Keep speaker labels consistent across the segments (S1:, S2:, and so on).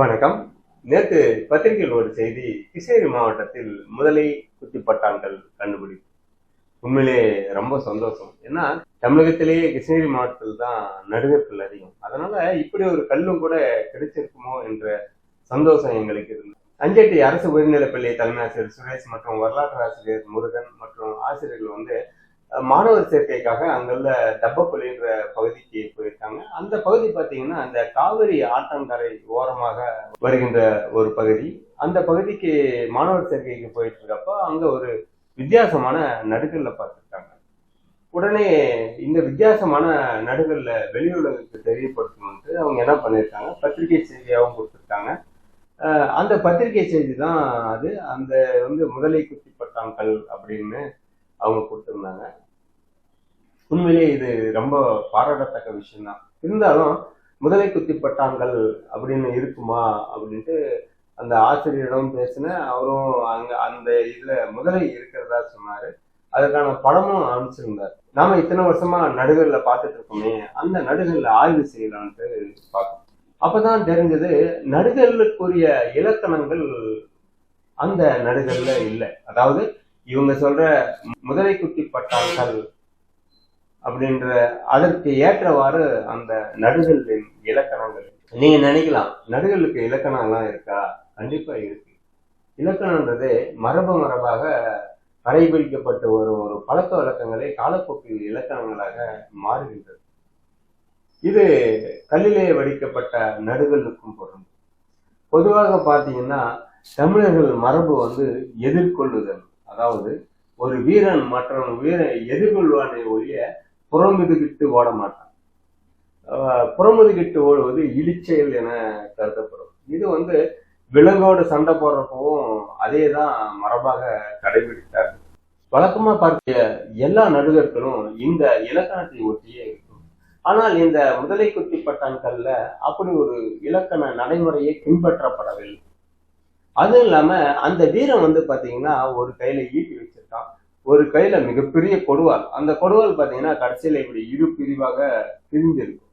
S1: வணக்கம். நேற்று பத்திரிகையில் ஒரு செய்தி கிருஷ்ணகிரி மாவட்டத்தில் முதலை குத்திப்பட்டான்கள் கண்டுபிடிப்பு. உண்மையிலே ரொம்ப சந்தோஷம். ஏன்னா தமிழகத்திலேயே கிருஷ்ணகிரி மாவட்டத்தில் தான் நடுகர்கள் அதிகம். அதனால இப்படி ஒரு கல்லும் கூட கிடைச்சிருக்குமோ என்ற சந்தோஷம் எங்களுக்கு இருந்தது. அஞ்செட்டி அரசு உயர்நிலைப்பள்ளி தலைமை ஆசிரியர் சுரேஷ் மற்றும் வரலாற்று ஆசிரியர் முருகன் மற்றும் ஆசிரியர்கள் வந்து மாணவர் சேர்க்கைக்காக அங்குள்ள தப்பப்பள்ளின்ற பகுதிக்கு போயிருக்காங்க. அந்த பகுதி பார்த்தீங்கன்னா அந்த காவிரி ஆற்றங்கரை ஓரமாக வருகின்ற ஒரு பகுதி. அந்த பகுதிக்கு மாணவர் சேர்க்கைக்கு போயிட்டு இருக்கப்போ அங்க ஒரு வித்தியாசமான நடுகல்ல பார்த்துருக்காங்க. உடனே இந்த வித்தியாசமான நடுகல்ல வெளியுலகுக்கு தெரியப்படுத்தணும்ட்டு அவங்க என்ன பண்ணியிருக்காங்க பத்திரிகை செய்தியாகவும் கொடுத்துருக்காங்க. அந்த பத்திரிகை செய்தி தான் அது. அந்த வந்து முதலை குத்தி பட்டாங்கல் அப்படின்னு அவங்க கொடுத்துருந்தாங்க. உண்மையிலேயே இது ரொம்ப பாராட்டத்தக்க விஷயம்தான். இருந்தாலும் முதலை குத்தி பட்டாங்கள் அப்படின்னு இருக்குமா அப்படின்ட்டு அந்த ஆசிரியரிடம் பேசினேன் அவரும் அங்க அந்த இதுல முதலை இருக்கிறதா சொன்னாரு. அதுக்கான படமும் அனுப்பிச்சிருந்தார். நாம இத்தனை வருஷமா நடுகர்ல பார்த்துட்டு இருக்கோமே அந்த நடுகர்ல ஆய்வு செய்யலான்ட்டு பார்த்தோம். அப்பதான் தெரிஞ்சது நடுகல்லுக்குரிய இலக்கணங்கள் அந்த நடுகர்ல இல்லை. அதாவது இவங்க சொல்ற முதலை குத்தி பட்டாங்கள் அப்படின்ற அதற்கு ஏற்றவாறு அந்த நடுகல்லின் இலக்கணங்கள். நீங்க நினைக்கலாம் நடுகளுக்கு இலக்கணம் எல்லாம் இருக்கா? கண்டிப்பா இருக்கு. இலக்கணன்றது மரபு மரபாக கடைபிடிக்கப்பட்டு வரும் ஒரு பழக்க வழக்கங்களே காலப்போக்கில் இலக்கணங்களாக மாறுகின்றது. இது கல்லிலே வடிக்கப்பட்ட நடுகளுக்கும் பொருள். பொதுவாக பார்த்தீங்கன்னா தமிழர்கள் மரபு வந்து எதிர்கொள்ளுதல். அதாவது ஒரு வீரன் மற்றவன் வீரன் எதிர்கொள்வானே ஒழிய புறமுதுகிட்டு ஓட மாட்டான். அஹ் புறமுதுகிட்டு ஓடுவது இழிச்செயல் என கருதப்படும். இது வந்து விலங்கோடு சண்டை போடுறப்பவும் அதே தான் மரபாக கடைபிடித்தார். வழக்கமா பார்த்த எல்லா நடுகர்களும் இந்த இலக்கணத்தை ஒட்டியே இருக்கும். ஆனால் இந்த முதலை குத்தி பட்டான்கள்ல அப்படி ஒரு இலக்கண நடைமுறையை பின்பற்றப்படவில்லை. அதுவும் இல்லாம அந்த வீரம் வந்து பாத்தீங்கன்னா ஒரு கையில ஈட்டி வச்சிருக்கான். ஒரு கையில மிகப்பெரிய கொடுவால் அந்த கொடுவால் பாத்தீங்கன்னா கடைசியில இப்படி இரு பிரிவாக பிரிஞ்சிருக்கும்.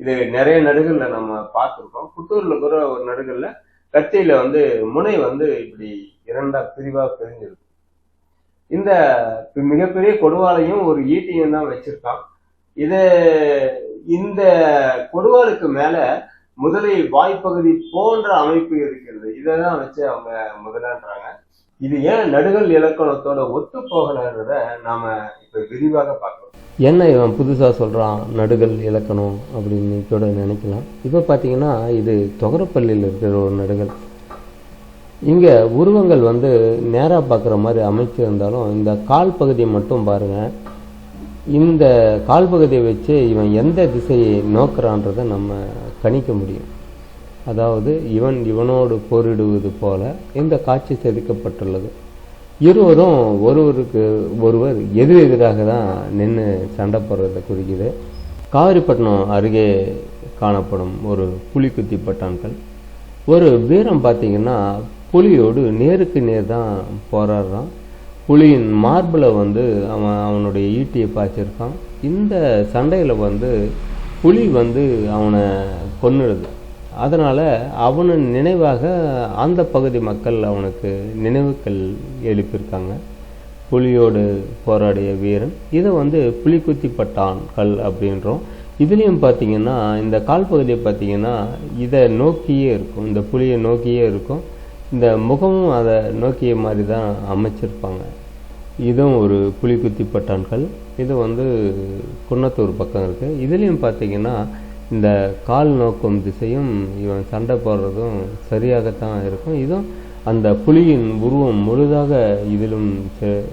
S1: இது நிறைய நடுகள்ல நம்ம பார்த்திருக்கோம். புத்தூர்ல கூட ஒரு நடுகள்ல கத்தியில வந்து முனை வந்து இப்படி இரண்டா பிரிவா பிரிஞ்சிருக்கும். இந்த மிகப்பெரிய கொடுவாலையும் ஒரு ஈட்டியும் தான் வச்சிருக்கான். இது இந்த கொடுவாலுக்கு மேல முதலில் வாய்ப்பகுதி போன்ற அமைப்பு இருக்கிறது. இதை தான் வச்சு அவங்க முதலான்றாங்க. இது ஏன் நடுகள் இலக்கணத்தோட ஒத்து போகலன்றத நாம இப்ப விரிவாக பார்க்கலாம்
S2: என்ன இவன் புதுசாக சொல்கிறான் நடுகள் இலக்கணம் அப்படின்னு கூட நினைக்கலாம். இப்போ பார்த்தீங்கன்னா இது தொகரப்பள்ளியில் இருக்கிற ஒரு நடுகள். இங்கே உருவங்கள் வந்து நேராக பார்க்குற மாதிரி அமைச்சிருந்தாலும் இந்த கால் பகுதியை மட்டும் பாருங்கள் இந்த கால் பகுதியை வச்சு இவன் எந்த திசையை நோக்குறான்றதை நம்ம கணிக்க முடியும். அதாவது இவன் இவனோடு போரிடுவது போல இந்த காட்சி செதுக்கப்பட்டுள்ளது. இருவரும் ஒருவருக்கு ஒருவர் எதிர் எதிராக தான் நின்று சண்டை போடுறதை குறிக்குது. காவிரிப்பட்டினம் அருகே காணப்படும் ஒரு புலிக்குத்தி பட்டான்கள். ஒரு வீரம் பார்த்தீங்கன்னா புலியோடு நேருக்கு நேர் தான் போராடுறான். புலியின் மார்பில் வந்து அவன் அவனுடைய ஈட்டியை பாய்ச்சிருக்கான். இந்த சண்டையில் வந்து புலி வந்து அவனை கொன்னுடுது. அதனால் அவனு நினைவாக அந்த பகுதி மக்கள் அவனுக்கு நினைவுகள் எழுப்பியிருக்காங்க. புலியோடு போராடிய வீரன். இதை வந்து புலிக்குத்தி பட்டான் கல் அப்படின்றோம். இதுலேயும் பார்த்தீங்கன்னா இந்த கால் பகுதியை பார்த்தீங்கன்னா இதை நோக்கியே இருக்கும். இந்த புலியை நோக்கியே இருக்கும். இந்த முகமும் அதை நோக்கிய மாதிரி தான் அமைச்சிருப்பாங்க. இதுவும் ஒரு புலிக்குத்தி பட்டான்கள் இது வந்து குன்னத்தூர் பக்கம் இருக்குது இதுலேயும் பார்த்தீங்கன்னா இந்த கால் நோக்கும் திசையும் இவன் சண்டை போடுறதும் சரியாகத்தான் இருக்கும். இதுவும் அந்த புலியின் உருவம் முழுதாக இதிலும் செ-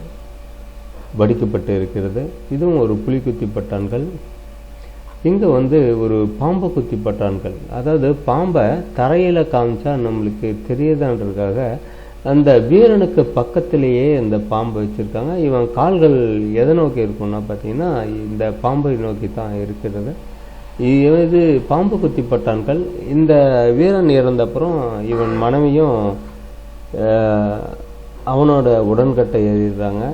S2: வடிக்கப்பட்டு இருக்கிறது. இதுவும் ஒரு புலி குத்தி பட்டான்கள். இங்கே வந்து ஒரு பாம்பை குத்தி பட்டான்கள். அதாவது பாம்பை தரையில் காமிச்சா நம்மளுக்கு தெரியுதான்றதுக்காக அந்த வீரனுக்கு பக்கத்திலேயே இந்த பாம்பை வச்சுருக்காங்க. இவன் கால்கள் எதை நோக்கி இருக்கும்னா பார்த்தீங்கன்னா இந்த பாம்பை நோக்கி தான் இருக்கிறது. இவன் இது பாம்பு குத்தி பட்டான்கள் இந்த வீரன் இறந்தப்புறம் இவன் மனைவியும் அவனோட உடன்கட்டை எழுதிடுறாங்க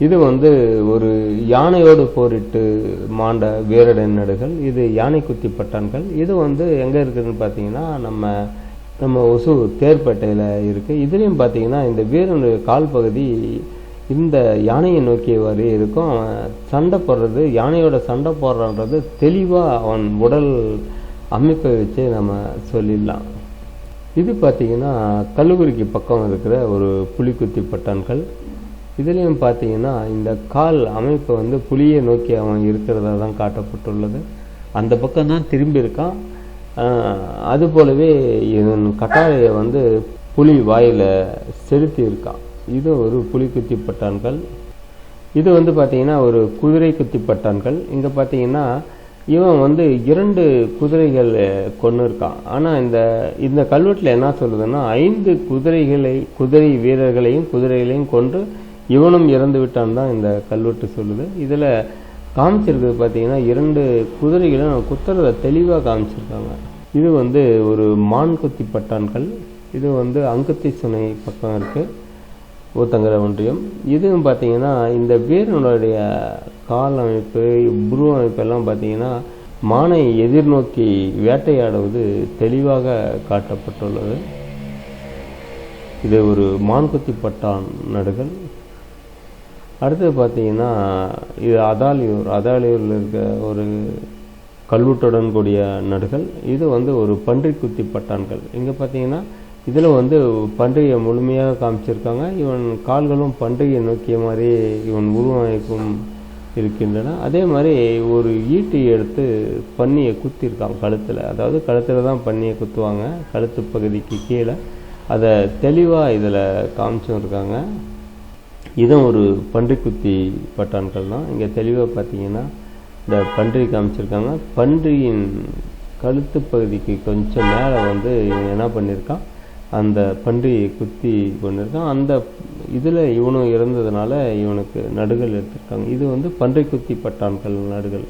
S2: இது வந்து ஒரு யானையோடு போரிட்டு மாண்ட வீரடன் நடுகள் இது யானை குத்தி பட்டான்கள் இது வந்து எங்கே இருக்குதுன்னு பார்த்தீங்கன்னா நம்ம நம்ம ஒசூர் தேர்பேட்டையில் இருக்குது இதுலேயும் பார்த்தீங்கன்னா இந்த வீரனுடைய கால் பகுதி இந்த யானையை நோக்கியவாறு இருக்கும். அவன் சண்டை போடுறது யானையோட சண்டை போடுறான்றது தெளிவாக அவன் உடல் அமைப்பை வச்சு நம்ம சொல்லிடலாம். இது பார்த்தீங்கன்னா கல்லூரிக்கு பக்கம் இருக்கிற ஒரு புலிக்குத்தி பட்டான்கள். இதுலேயும் பார்த்தீங்கன்னா இந்த கால் அமைப்பு வந்து புலியை நோக்கி அவன் இருக்கிறதா தான் காட்டப்பட்டுள்ளது. அந்த பக்கம் தான் திரும்பி இருக்கான். அது போலவே இதன் கட்டாழையை வந்து புலி வாயில் செலுத்தி இருக்கான். இது ஒரு புலி குத்தி பட்டான்கள். இது வந்து பார்த்தீங்கன்னா ஒரு குதிரை குத்தி பட்டான்கள். இங்கே பார்த்தீங்கன்னா இவன் வந்து இரண்டு குதிரைகள் கொண்டு இருக்கான். ஆனால் இந்த இந்த கல்வெட்டில் என்ன சொல்லுதுன்னா ஐந்து குதிரைகளை குதிரை வீரர்களையும் குதிரைகளையும் கொன்று இவனும் இறந்து விட்டான் தான் இந்த கல்வெட்டு சொல்லுது. இதில் காமிச்சிருக்கிறது பார்த்தீங்கன்னா இரண்டு குதிரைகளும் குத்துறத தெளிவாக காமிச்சிருக்காங்க. இது வந்து ஒரு மான் குத்தி பட்டான்கள். இது வந்து அங்கத்தி சுனை பக்கம் இருக்குது ஊத்தங்கர ஒன்றியம். இதுவும் பார்த்தீங்கன்னா இந்த வீரனுடைய கால் அமைப்பு புரு அமைப்பு எல்லாம் பார்த்தீங்கன்னா மானை எதிர்நோக்கி வேட்டையாடுவது தெளிவாக காட்டப்பட்டுள்ளது. இது ஒரு மான்குத்தி பட்டான் நடுகள் அடுத்தது பார்த்தீங்கன்னா இது அதாலியூர். அதாலியூரில் இருக்க ஒரு கல்வெட்டுடன் கூடிய நடுகள் இது வந்து ஒரு பன்றிக்குத்தி பட்டான்கள். இங்கே பார்த்தீங்கன்னா இதில் வந்து பன்றியை முழுமையாக காமிச்சிருக்காங்க. இவன் கால்களும் பன்றியை நோக்கிய மாதிரி இவன் உருவமைப்பும் இருக்கின்றன. அதே மாதிரி ஒரு ஈட்டி எடுத்து பன்னியை குத்திருக்கான் கழுத்தில். அதாவது கழுத்தில் தான் பன்னியை குத்துவாங்க. கழுத்து பகுதிக்கு கீழே. அதை தெளிவாக இதில் காமிச்சும் இருக்காங்க. இதுவும் ஒரு பன்றி குத்தி பட்டான்கள் தான். இங்கே தெளிவாக பார்த்தீங்கன்னா இந்த பன்றி காமிச்சிருக்காங்க. பன்றியின் கழுத்து பகுதிக்கு கொஞ்சம் மேலே வந்து இவன் என்ன பண்ணியிருக்கான்? அந்த பன்றியை குத்தி கொண்டிருக்கான். அந்த இதில் இவனும் இறந்ததுனால இவனுக்கு நடுகள் எடுத்திருக்காங்க. இது வந்து பன்றை குத்தி பட்டான்கள் நடுகள்.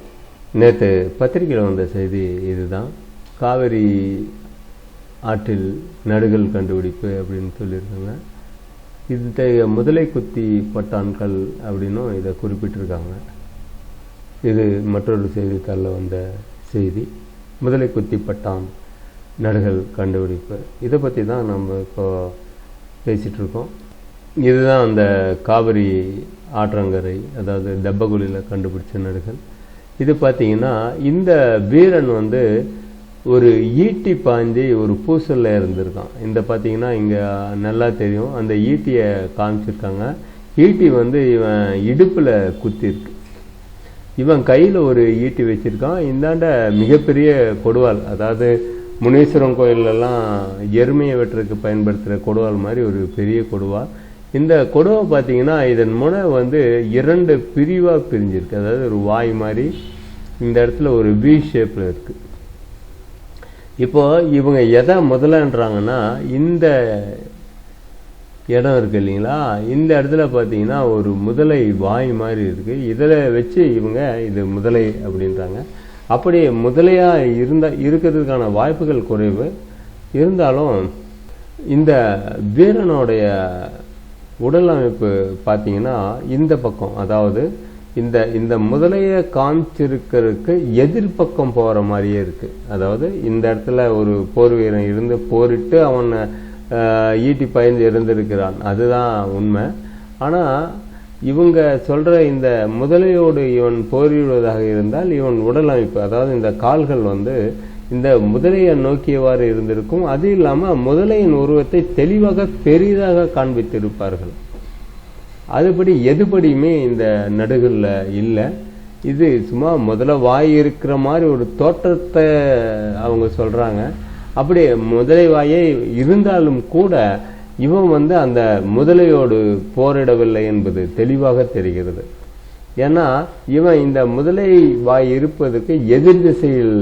S2: நேற்று பத்திரிகையில் வந்த செய்தி இதுதான். காவிரி ஆற்றில் நடுகள் கண்டுபிடிப்பு அப்படின்னு சொல்லியிருக்காங்க. இத்தகைய முதலை குத்தி பட்டான்கள் அப்படின்னும் இதை குறிப்பிட்டிருக்காங்க. இது மற்றொரு செய்தித்தாளில் வந்த செய்தி. முதலை குத்தி பட்டான் நடுகள் கண்டுபிடிப்பு இதை பற்றி தான் நம்ம இப்போ பேசிகிட்ருக்கோம் இதுதான் அந்த காவிரி ஆற்றங்கரை அதாவது தெப்பகுழியில் கண்டுபிடிச்ச நடுகள். இது பார்த்தீங்கன்னா இந்த வீரன் வந்து ஒரு ஈட்டி பாய்ஞ்சி ஒரு பூசலில் இருந்திருக்கான். இந்த பார்த்தீங்கன்னா இங்கே நல்லா தெரியும். அந்த ஈட்டியை காமிச்சிருக்காங்க. ஈட்டி வந்து இவன் இடுப்பில் குத்திருக்கு இவன் கையில் ஒரு ஈட்டி வச்சுருக்கான். இந்தாண்ட மிகப்பெரிய கொடுவாள். அதாவது முனீஸ்வரன் கோயிலெல்லாம் எருமையை வெட்டுறதுக்கு பயன்படுத்துகிற கொடுவால் மாதிரி ஒரு பெரிய கொடுவாள் இந்த கொடுவை பார்த்தீங்கன்னா இதன் முனை வந்து இரண்டு பிரிவாக பிரிஞ்சிருக்கு. அதாவது ஒரு வாய் மாதிரி இந்த இடத்துல ஒரு வி ஷேப்பில் இருக்குது இப்போ இவங்க எதை முதலன்றாங்கன்னா இந்த இடம் இருக்கு இல்லைங்களா? இந்த இடத்துல பார்த்தீங்கன்னா ஒரு முதலை வாய் மாதிரி இருக்கு. இதில் வச்சு இவங்க இது முதலை அப்படின்றாங்க. அப்படி முதலையாக இருந்த இருக்கிறதுக்கான வாய்ப்புகள் குறைவு. இருந்தாலும் இந்த வீரனுடைய உடல் அமைப்பு பார்த்தீங்கன்னா இந்த பக்கம் அதாவது இந்த இந்த முதலையை காமிச்சிருக்கிறதுக்கு எதிர்பக்கம் போகிற மாதிரியே இருக்குது அதாவது இந்த இடத்துல ஒரு போர் வீரன் இருந்து போரிட்டு அவனை ஈட்டி பயந்து இருந்திருக்கிறான் அதுதான் உண்மை. ஆனால் இவங்க சொல்ற இந்த முதலையோடு இவன் போரிடுவதாக இருந்தால் இவன் உடல் அமைப்பு அதாவது இந்த கால்கள் வந்து இந்த முதலையை நோக்கியவாறு இருந்திருக்கும். அது இல்லாமல் முதலையின் உருவத்தை தெளிவாக பெரிதாக காண்பித்திருப்பார்கள். அதுபடி எதுபடியுமே இந்த நடுகளில் இல்லை. இது சும்மா முதல்ல வாய் இருக்கிற மாதிரி ஒரு தோற்றத்தை அவங்க சொல்றாங்க. அப்படி முதலை வாயே இருந்தாலும் கூட இவன் வந்து அந்த முதலையோடு போரிடவில்லை என்பது தெளிவாக தெரிகிறது. ஏன்னா இவன் இந்த முதலை வாய் இருப்பதற்கு எதிர் திசையில்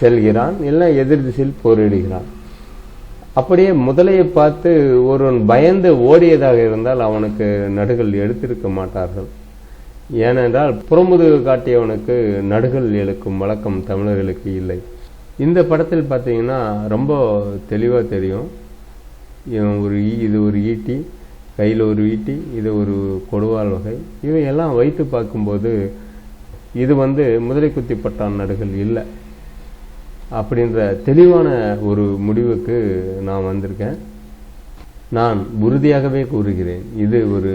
S2: செல்கிறான் இல்லை எதிர் திசையில் போரிடுகிறான். அப்படியே முதலையை பார்த்து ஒருவன் பயந்து ஓடியதாக இருந்தால் அவனுக்கு நடுகள் எடுத்திருக்க மாட்டார்கள். ஏனென்றால் புறமுதுகு காட்டியவனுக்கு நடுகள் எழுக்கும் வழக்கம் தமிழர்களுக்கு இல்லை. இந்த படத்தில் பார்த்தீங்கன்னா ரொம்ப தெளிவாக தெரியும். ஒரு ஈ இது ஒரு ஈட்டி கையில் ஒரு ஈட்டி இது ஒரு கொடுவால் வகை. இவையெல்லாம் வைத்து பார்க்கும்போது இது வந்து முதலை குத்தி பட்டான் நடுகள் இல்லை. அப்படின்ற தெளிவான ஒரு முடிவுக்கு நான் வந்திருக்கேன். நான் உறுதியாகவே கூறுகிறேன். இது ஒரு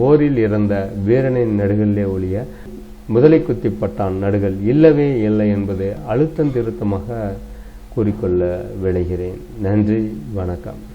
S2: போரில் இறந்த வீரனின் நடுகளிலே ஒழிய முதலை குத்தி பட்டான் நடுகள் இல்லவே இல்லை என்பதை அழுத்தம் திருத்தமாக கூறிக்கொள்ள விளைகிறேன் நன்றி வணக்கம்.